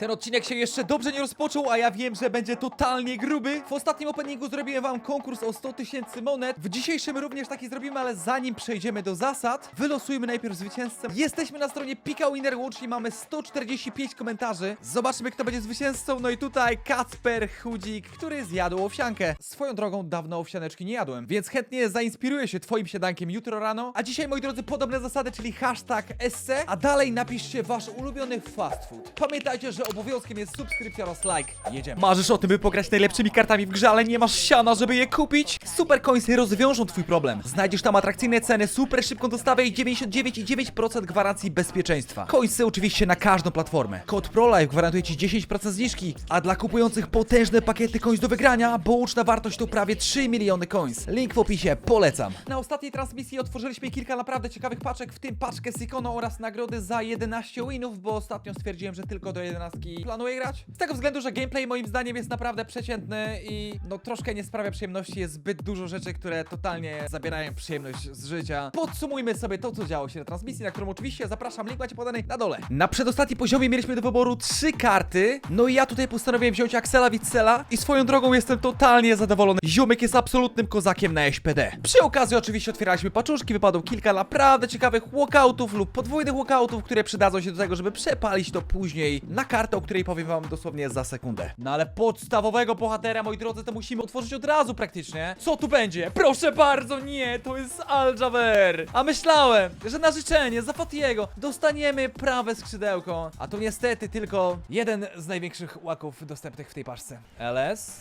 Ten odcinek się jeszcze dobrze nie rozpoczął, a ja wiem, że będzie totalnie gruby. W ostatnim openingu zrobiłem wam konkurs o 100 tysięcy monet. W dzisiejszym również taki zrobimy, ale zanim przejdziemy do zasad, wylosujmy najpierw zwycięzcę. Jesteśmy na stronie Pika Winner, łącznie mamy 145 komentarzy. Zobaczmy, kto będzie zwycięzcą. No i tutaj Kacper Chudzik, który zjadł owsiankę. Swoją drogą dawno owsianeczki nie jadłem, więc chętnie zainspiruję się twoim śniadankiem jutro rano. A dzisiaj, moi drodzy, podobne zasady, czyli hashtag SC, a dalej napiszcie wasz ulubiony fast food. Pamiętajcie, że obowiązkiem jest subskrypcja oraz like. Jedziemy. Marzysz o tym, by pograć najlepszymi kartami w grze, ale nie masz siana, żeby je kupić? Super Coinsy rozwiążą twój problem. Znajdziesz tam atrakcyjne ceny, super szybką dostawę i 99,9% gwarancji bezpieczeństwa. Coinsy oczywiście na każdą platformę. Kod ProLife gwarantuje ci 10% zniżki, a dla kupujących potężne pakiety coins do wygrania, bo łączna wartość to prawie 3 miliony coins. Link w opisie, polecam. Na ostatniej transmisji otworzyliśmy kilka naprawdę ciekawych paczek, w tym paczkę z ikoną oraz nagrody za 11 winów, bo ostatnio stwierdziłem, że tylko do 11 planuję grać. Z tego względu, że gameplay moim zdaniem jest naprawdę przeciętny i no troszkę nie sprawia przyjemności, jest zbyt dużo rzeczy, które totalnie zabierają przyjemność z życia. Podsumujmy sobie to, co działo się na transmisji, na którą oczywiście zapraszam, link macie podany na dole. Na przedostatnim poziomie mieliśmy do wyboru trzy karty, no i ja tutaj postanowiłem wziąć Axela Witzela i swoją drogą jestem totalnie zadowolony. Ziomek jest absolutnym kozakiem na SPD. Przy okazji oczywiście otwieraliśmy paczuszki, wypadło kilka naprawdę ciekawych walkoutów lub podwójnych walkoutów, które przydadzą się do tego, żeby przepalić to później na kartę, o której powiem wam dosłownie za sekundę. No ale podstawowego bohatera, moi drodzy, to musimy otworzyć od razu praktycznie. Co tu będzie? Proszę bardzo, nie, to jest Aljaver. A myślałem, że na życzenie za Fatiego dostaniemy prawe skrzydełko. A to niestety tylko jeden z największych łaków dostępnych w tej paczce. LS?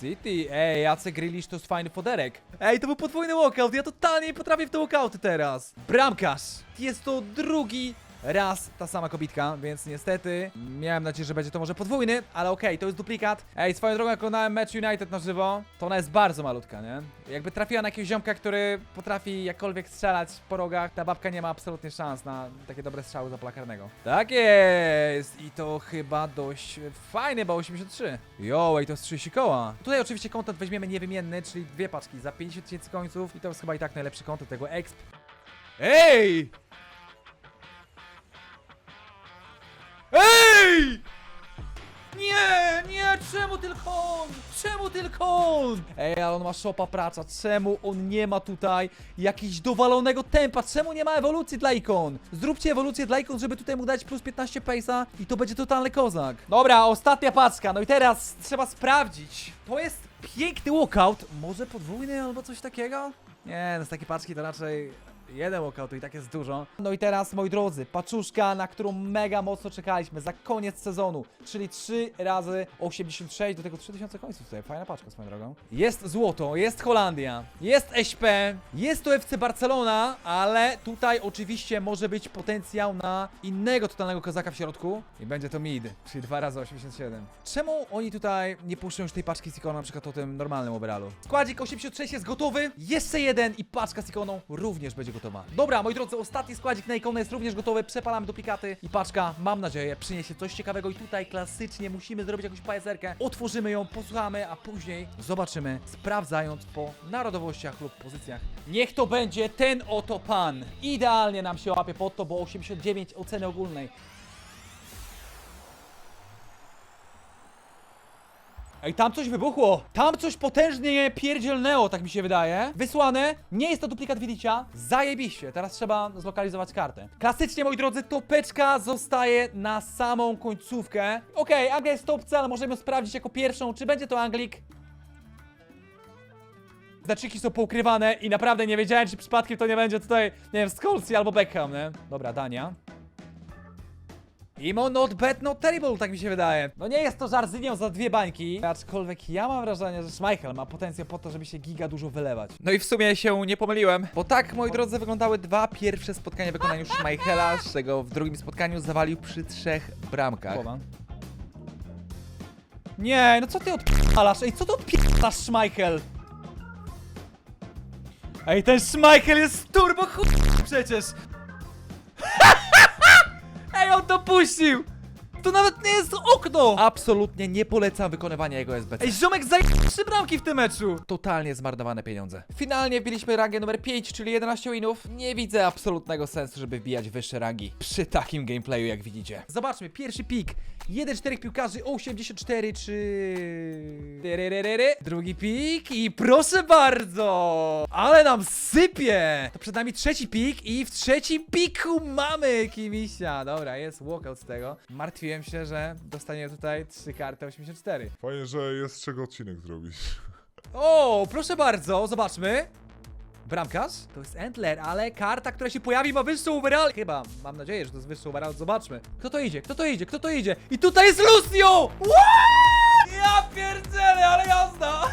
City, ej, Jacek Grealish to jest fajny foderek. Ej, to był podwójny walkout, ja totalnie nie potrafię w te walkouty teraz. Bramkarz, jest to drugi raz ta sama kobitka, więc niestety miałem nadzieję, że będzie to może podwójny, ale okej, to jest duplikat. Ej, swoją drogą jak oglądałem mecz United na żywo, to ona jest bardzo malutka, nie? Jakby trafiła na jakiegoś ziomka, który potrafi jakkolwiek strzelać po rogach, ta babka nie ma absolutnie szans na takie dobre strzały za plakarnego. Tak jest! I to chyba dość fajne, bo 83. Jo, ej, to jest 30 koła. Tutaj oczywiście kontent weźmiemy niewymienny, czyli dwie paczki za 50 tysięcy końców i to jest chyba i tak najlepszy kontent tego exp. Ej! Ej! Nie, nie, czemu tylko on? Czemu tylko on? Ej, ale on ma szopa praca, czemu on nie ma tutaj jakiegoś dowalonego tempa? Czemu nie ma ewolucji dla ikon? Zróbcie ewolucję dla ikon, żeby tutaj mu dać plus 15 pace'a i to będzie totalny kozak. Dobra, ostatnia paczka, no i teraz trzeba sprawdzić. To jest piękny walkout, może podwójny albo coś takiego? Nie, no z takiej paczki to raczej Jeden walkout to i tak jest dużo. No i teraz, moi drodzy, paczuszka, na którą mega mocno czekaliśmy za koniec sezonu, czyli 3 razy 86, do tego 3000 końców tutaj, fajna paczka swoją drogą. Jest złoto, jest Holandia, jest SP, jest to FC Barcelona, ale tutaj oczywiście może być potencjał na innego totalnego kozaka w środku i będzie to mid, czyli 2 razy 87. Czemu oni tutaj nie puszczą już tej paczki z ikoną, na przykład o tym normalnym oberalu? Składzik 86 jest gotowy, jeszcze jeden i paczka z ikoną również będzie gotowa. Dobra, moi drodzy, ostatni składzik na ikonę jest również gotowy, przepalamy duplikaty i paczka, mam nadzieję, przyniesie coś ciekawego i tutaj klasycznie musimy zrobić jakąś pajerkę, otworzymy ją, posłuchamy, a później zobaczymy, sprawdzając po narodowościach lub pozycjach. Niech to będzie ten oto pan. Idealnie nam się łapie pod to, bo 89 oceny ogólnej. Ej, tam coś wybuchło! Tam coś potężnie pierdzielnęło, tak mi się wydaje. Wysłane, nie jest to duplikat Widicia. Zajebiście, teraz trzeba zlokalizować kartę. Klasycznie, moi drodzy, topeczka zostaje na samą końcówkę. Okej, Anglia jest topce, ale możemy sprawdzić jako pierwszą, czy będzie to Anglik. Znaczyki są poukrywane i naprawdę nie wiedziałem, czy przypadkiem to nie będzie tutaj, nie wiem, Skolsy albo Beckham, nie? Dobra, Dania. Imo not bad, not terrible, tak mi się wydaje. No nie jest to żarzynią za dwie bańki, aczkolwiek ja mam wrażenie, że Schmeichel ma potencjał po to, żeby się giga dużo wylewać. No i w sumie się nie pomyliłem, bo tak, moi drodzy, wyglądały dwa pierwsze spotkania w wykonaniu Schmeichela, z czego w drugim spotkaniu zawalił przy trzech bramkach. Nie, no co ty odpierdalasz? Ej, co ty odpierdalasz, Schmeichel? Ej, ten Schmeichel jest turbo chuj przecież! On to puścił! To nawet nie jest okno! Absolutnie nie polecam wykonywania jego SBC. Ej, ziomek zajęł trzy bramki w tym meczu! Totalnie zmarnowane pieniądze. Finalnie wbiliśmy rangę numer 5, czyli 11 winów. Nie widzę absolutnego sensu, żeby wbijać wyższe rangi przy takim gameplayu, jak widzicie. Zobaczmy, pierwszy pik. Jeden czterech piłkarzy, 84 czy... Tyryryryry. Drugi pik i proszę bardzo! Ale nam sypie! To przed nami trzeci pik i w trzecim piku mamy Kimisia. Dobra, jest walkout z tego. Martwiłem się, że dostanie tutaj trzy karty 84. Fajnie, że jest z czego odcinek zrobić. O, proszę bardzo, zobaczmy. Bramkarz? To jest Entler, ale karta, która się pojawi ma wyższą overall. Chyba, mam nadzieję, że to jest wyższy overall, zobaczmy. Kto to idzie, kto to idzie, kto to idzie? I tutaj jest Lucio! What? Ja pierdzielę, ale jazda!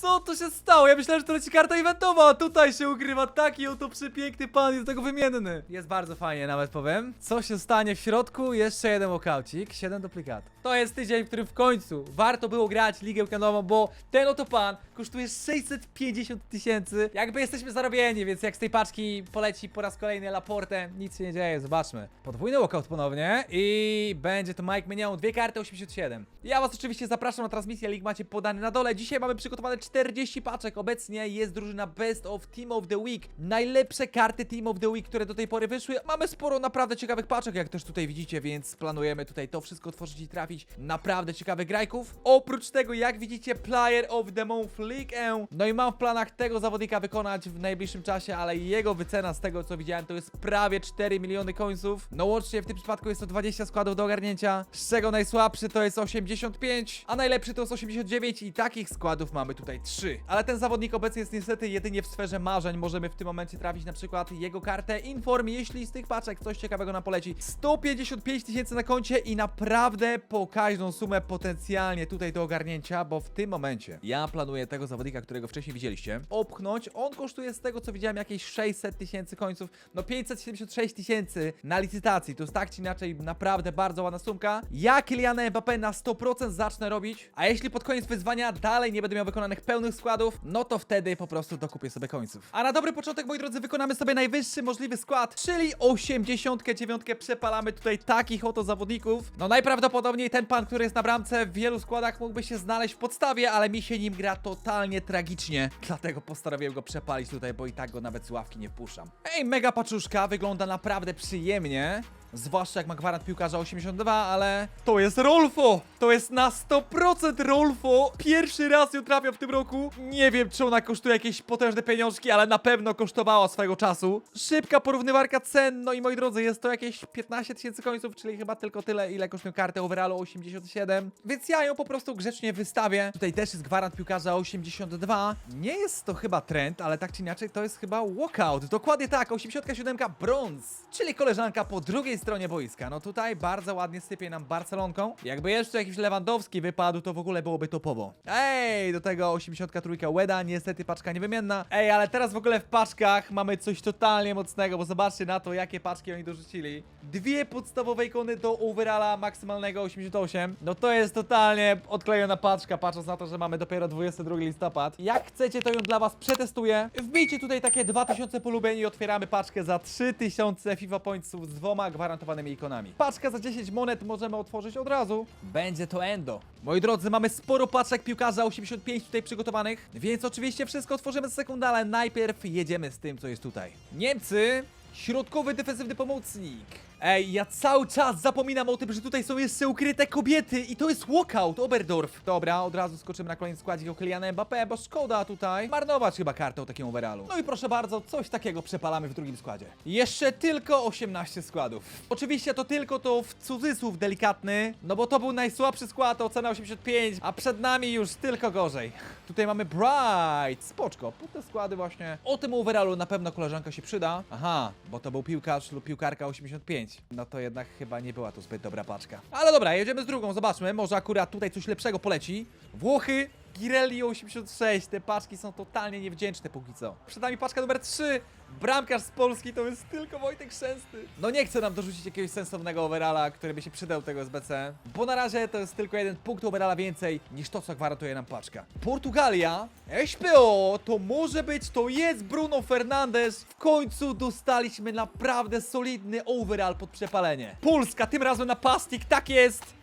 Co to się stało? Ja myślałem, że to leci karta eventowa, a tutaj się ukrywa taki oto przepiękny pan, jest tego wymienny. Jest bardzo fajnie, nawet powiem. Co się stanie w środku? Jeszcze jeden walkaucik, 7 duplikatów. To jest tydzień, w którym w weekendu warto było grać ligę weekendową, bo ten oto pan kosztuje 650 tysięcy. Jakby jesteśmy zarobieni, więc jak z tej paczki poleci po raz kolejny Laporte, nic się nie dzieje, zobaczmy. Podwójny walkout ponownie i będzie to Mike Minion, dwie karty 87. Ja was oczywiście zapraszam na transmisję, link macie podany na dole. Dzisiaj mamy przygotowane 40 paczek, obecnie jest drużyna Best of Team of the Week. Najlepsze karty Team of the Week, które do tej pory wyszły. Mamy sporo naprawdę ciekawych paczek, jak też tutaj widzicie, więc planujemy tutaj to wszystko otworzyć i trafić naprawdę ciekawych grajków. Oprócz tego, jak widzicie, Player of the Month League. No i mam w planach tego zawodnika wykonać w najbliższym czasie, ale jego wycena z tego co widziałem to jest prawie 4 miliony końców. No łącznie w tym przypadku jest to 20 składów do ogarnięcia, z czego najsłabszy to jest 85, a najlepszy to jest 89 i takich składów mamy tutaj 3. Ale ten zawodnik obecnie jest niestety jedynie w sferze marzeń. Możemy w tym momencie trafić na przykład jego kartę Inform, jeśli z tych paczek coś ciekawego nam poleci. 155 tysięcy na koncie i naprawdę pokaźną sumę potencjalnie tutaj do ogarnięcia, bo w tym momencie ja planuję tego zawodnika, którego wcześniej widzieliście, opchnąć. On kosztuje z tego co widziałem jakieś 600 tysięcy końców, no 576 tysięcy na licytacji. To jest tak czy inaczej naprawdę bardzo ładna sumka. Ja Kyliana Mbappé na 100% zacznę robić, a jeśli pod koniec wyzwania dalej nie będę miał wykonanych pełnych składów, no to wtedy po prostu dokupię sobie końców. A na dobry początek, moi drodzy, wykonamy sobie najwyższy możliwy skład, czyli 89 przepalamy tutaj takich oto zawodników. No najprawdopodobniej ten pan, który jest na bramce w wielu składach mógłby się znaleźć w podstawie, ale mi się nim gra totalnie tragicznie. Dlatego postanowiłem go przepalić tutaj, bo i tak go nawet z ławki nie wpuszczam. Ej, mega paczuszka, wygląda naprawdę przyjemnie. Zwłaszcza jak ma gwarant piłkarza 82, ale to jest Rolfo! To jest na 100% Rolfo! Pierwszy raz ją trafiam w tym roku. Nie wiem, czy ona kosztuje jakieś potężne pieniążki, ale na pewno kosztowała swego czasu. Szybka porównywarka cen, no i moi drodzy, jest to jakieś 15 tysięcy końców, czyli chyba tylko tyle, ile kosztują karty overallu 87. Więc ja ją po prostu grzecznie wystawię. Tutaj też jest gwarant piłkarza 82. Nie jest to chyba trend, ale tak czy inaczej to jest chyba walkout. Dokładnie tak, 87 brąz, czyli koleżanka po drugiej stronie boiska. No tutaj bardzo ładnie sypie nam Barcelonką. Jakby jeszcze jakiś Lewandowski wypadł, to w ogóle byłoby topowo. Ej, do tego 83 Weda, niestety paczka niewymienna. Ej, ale teraz w ogóle w paczkach mamy coś totalnie mocnego, bo zobaczcie na to, jakie paczki oni dorzucili. Dwie podstawowe ikony do overalla maksymalnego 88. No to jest totalnie odklejona paczka, patrząc na to, że mamy dopiero 22 listopad. Jak chcecie, to ją dla was przetestuję. Wbijcie tutaj takie 2000 polubień i otwieramy paczkę za 3000 FIFA Pointsów z dwoma gwarantowanymi ikonami. Paczkę za 10 monet możemy otworzyć od razu. Będzie to Endo. Moi drodzy, mamy sporo paczek piłkarza 85 tutaj przygotowanych, więc oczywiście wszystko otworzymy z sekundy, ale najpierw jedziemy z tym, co jest tutaj. Niemcy, środkowy defensywny pomocnik. Ej, ja cały czas zapominam o tym, że tutaj są jeszcze ukryte kobiety i to jest walkout, Oberdorf. Dobra, od razu skoczymy na kolejny składzik o Kyliana Mbappé, bo szkoda tutaj marnować chyba kartę o takim overallu. No i proszę bardzo, coś takiego przepalamy w drugim składzie. Jeszcze tylko 18 składów. Oczywiście to tylko to w cudzysłów delikatny, no bo to był najsłabszy skład, ocena 85, a przed nami już tylko gorzej. Tutaj mamy Bright, spoczko, po te składy właśnie. O tym overallu na pewno koleżanka się przyda. Aha, bo to był piłkarz lub piłkarka 85. No to jednak chyba nie była to zbyt dobra paczka. Ale dobra, jedziemy z drugą, zobaczmy, może akurat tutaj coś lepszego poleci. Włochy, Girelli 86, te paczki są totalnie niewdzięczne póki co. Przed nami paczka numer 3, bramkarz z Polski to jest tylko Wojtek Szczęsny. No nie chcę nam dorzucić jakiegoś sensownego overalla, który by się przydał tego SBC, bo na razie to jest tylko jeden punkt overalla więcej niż to, co gwarantuje nam paczka. Portugalia, SPO, to może być, to jest Bruno Fernandes. W końcu dostaliśmy naprawdę solidny overall pod przepalenie. Polska, tym razem napastnik, tak jest.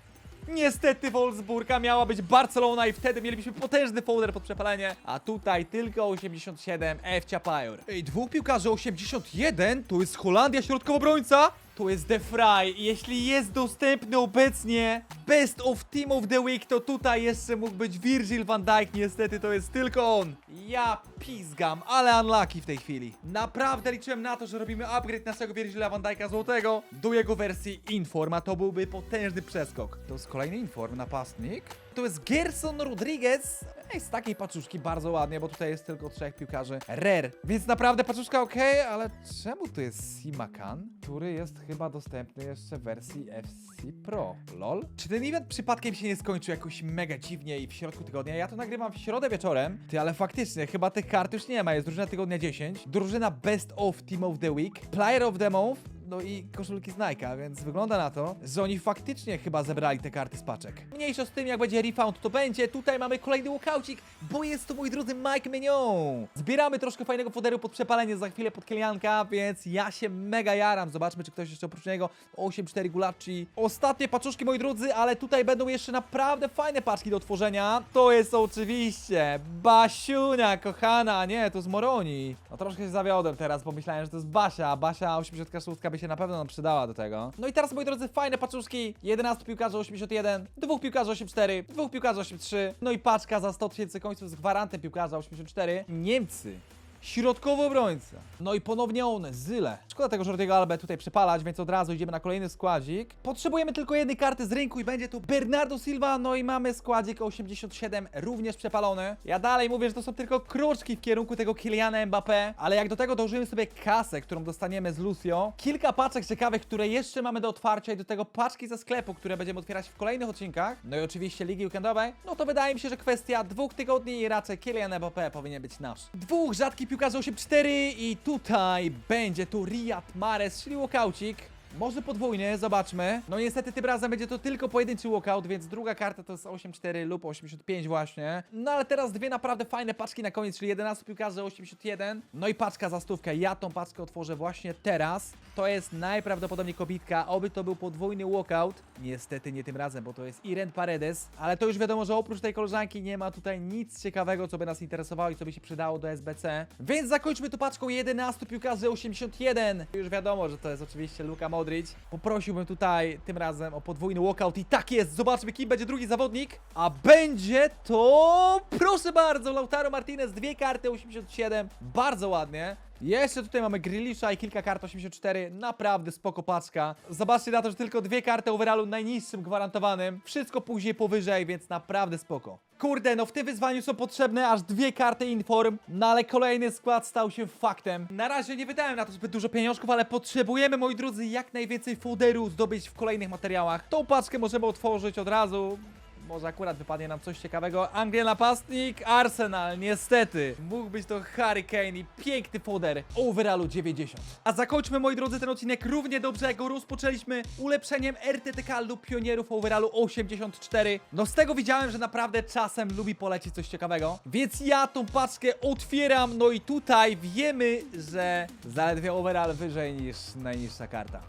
Niestety Wolfsburga miała być Barcelona i wtedy mielibyśmy potężny folder pod przepalenie, a tutaj tylko 87 F Pajor. Ej, dwóch piłkarzy 81? To jest Holandia środkowo-obrońca? To jest The Fry. Jeśli jest dostępny obecnie Best of Team of the Week, to tutaj jeszcze mógł być Virgil van Dijk. Niestety to jest tylko on. Ja pizgam, ale unlucky w tej chwili. Naprawdę liczyłem na to, że robimy upgrade naszego Virgila van Dijk'a złotego do jego wersji Inform, a to byłby potężny przeskok. To jest kolejny Inform, napastnik. To jest Gerson Rodriguez. Ej, z takiej paczuszki bardzo ładnie, bo tutaj jest tylko trzech piłkarzy. Rare. Więc naprawdę paczuszka ok, ale czemu tu jest Simakan, który jest chyba dostępny jeszcze w wersji FC Pro? Lol? Czy ten event przypadkiem się nie skończył jakoś mega dziwnie i w środku tygodnia? Ja to nagrywam w środę wieczorem. Ty, ale faktycznie, chyba tych kart już nie ma. Jest drużyna tygodnia 10, drużyna Best of Team of the Week, Player of the Month, no i koszulki z Nike'a, więc wygląda na to, że oni faktycznie chyba zebrali te karty z paczek. Mniejsza z tym, jak będzie refund, to będzie. Tutaj mamy kolejny walkoucik, bo jest to, moi drodzy, Mike Mignon. Zbieramy troszkę fajnego foderu pod przepalenie za chwilę pod Kilianka, więc ja się mega jaram. Zobaczmy, czy ktoś jeszcze oprócz niego 8-4 Gulacci. Ostatnie paczuszki, moi drodzy, ale tutaj będą jeszcze naprawdę fajne paczki do otworzenia. To jest oczywiście Basiunia, kochana, nie, to z Moroni. No troszkę się zawiodłem teraz, bo myślałem, że to jest Basia, Basia 86 by się na pewno nam przydała do tego. No i teraz, moi drodzy, fajne paczuszki. 11 piłkarzy 81, dwóch piłkarzy 84, dwóch piłkarzy 83, no i paczka za 100 tysięcy końców z gwarantem piłkarza 84. Niemcy. Środkowy obrońca. No i ponownie on, Zyle. Szkoda tego Jordiego Albę tutaj przepalać, więc od razu idziemy na kolejny składzik. Potrzebujemy tylko jednej karty z rynku i będzie to Bernardo Silva. No i mamy składzik 87, również przepalony. Ja dalej mówię, że to są tylko kroczki w kierunku tego Kyliana Mbappé, ale jak do tego dołożymy sobie kasę, którą dostaniemy z Lucio, kilka paczek ciekawych, które jeszcze mamy do otwarcia i do tego paczki ze sklepu, które będziemy otwierać w kolejnych odcinkach, no i oczywiście Ligi Weekendowej, no to wydaje mi się, że kwestia dwóch tygodni i raczej Kylian Mbappé powinien być nasz. Dwóch rzadkich piłkarzy 8-4 i tutaj będzie tu Riyad Mahrez, czyli walkoucik. Może podwójny, zobaczmy. No niestety tym razem będzie to tylko pojedynczy walkout, więc druga karta to jest 8-4 lub 85 właśnie. No ale teraz dwie naprawdę fajne paczki na koniec, czyli 11 piłkarzy 81. No i paczka za stówkę. Ja tą paczkę otworzę właśnie teraz. To jest najprawdopodobniej kobitka, oby to był podwójny walkout. Niestety nie tym razem, bo to jest Irene Paredes. Ale to już wiadomo, że oprócz tej koleżanki nie ma tutaj nic ciekawego, co by nas interesowało i co by się przydało do SBC. Więc zakończmy to paczką 11 piłkarzy 81. Już wiadomo, że to jest oczywiście Luka Modric. Poprosiłbym tutaj tym razem o podwójny walkout i tak jest. Zobaczmy, kim będzie drugi zawodnik. A będzie to... Proszę bardzo, Lautaro Martinez, dwie karty 87. Bardzo ładnie. Jeszcze tutaj mamy Grilisza i kilka kart 84, naprawdę spoko paczka. Zobaczcie na to, że tylko dwie karty overallu najniższym gwarantowanym. Wszystko później powyżej, więc naprawdę spoko. Kurde, no w tym wyzwaniu są potrzebne aż dwie karty inform, no ale kolejny skład stał się faktem. Na razie nie wydałem na to zbyt dużo pieniążków, ale potrzebujemy, moi drodzy, jak najwięcej foderu zdobyć w kolejnych materiałach. Tą paczkę możemy otworzyć od razu. Może akurat wypadnie nam coś ciekawego. Anglia napastnik, Arsenal, niestety. Mógł być to Harry Kane i piękny foder overallu 90. A zakończmy, moi drodzy, ten odcinek równie dobrze, jak go rozpoczęliśmy ulepszeniem RTTK lub pionierów overallu 84. No z tego widziałem, że naprawdę czasem lubi polecieć coś ciekawego. Więc ja tą paczkę otwieram, no i tutaj wiemy, że zaledwie overall wyżej niż najniższa karta.